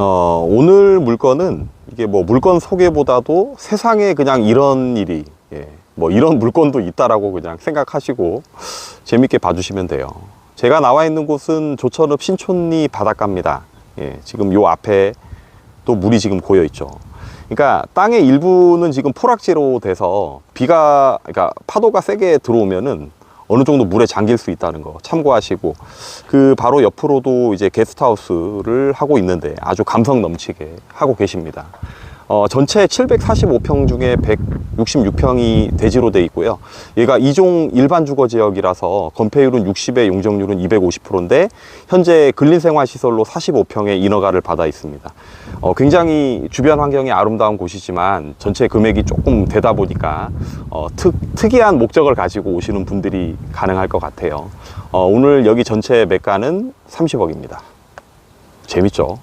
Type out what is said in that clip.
어, 오늘 물건은 이게 뭐 물건 소개보다도 세상에 그냥 이런 일이, 예, 뭐 이런 물건도 있다라고 그냥 생각하시고 재밌게 봐주시면 돼요. 제가 나와 있는 곳은 조천읍 신촌리 바닷가입니다. 예, 지금 요 앞에 또 물이 지금 고여 있죠. 그러니까 땅의 일부는 지금 포락지로 돼서 비가, 그러니까 파도가 세게 들어오면은 어느 정도 물에 잠길 수 있다는 거 참고하시고 그 바로 옆으로도 이제 게스트하우스를 하고 있는데 아주 감성 넘치게 하고 계십니다. 어, 전체 745평 중에 166평이 대지로 돼 있고요. 얘가 이종 일반 주거 지역이라서 건폐율은 60에 용적률은 250%인데 현재 근린생활시설로 45평의 인허가를 받아 있습니다. 어, 굉장히 주변 환경이 아름다운 곳이지만 전체 금액이 조금 되다 보니까 어, 특, 특이한 목적을 가지고 오시는 분들이 가능할 것 같아요. 어, 오늘 여기 전체 매가는 30억입니다. 재밌죠?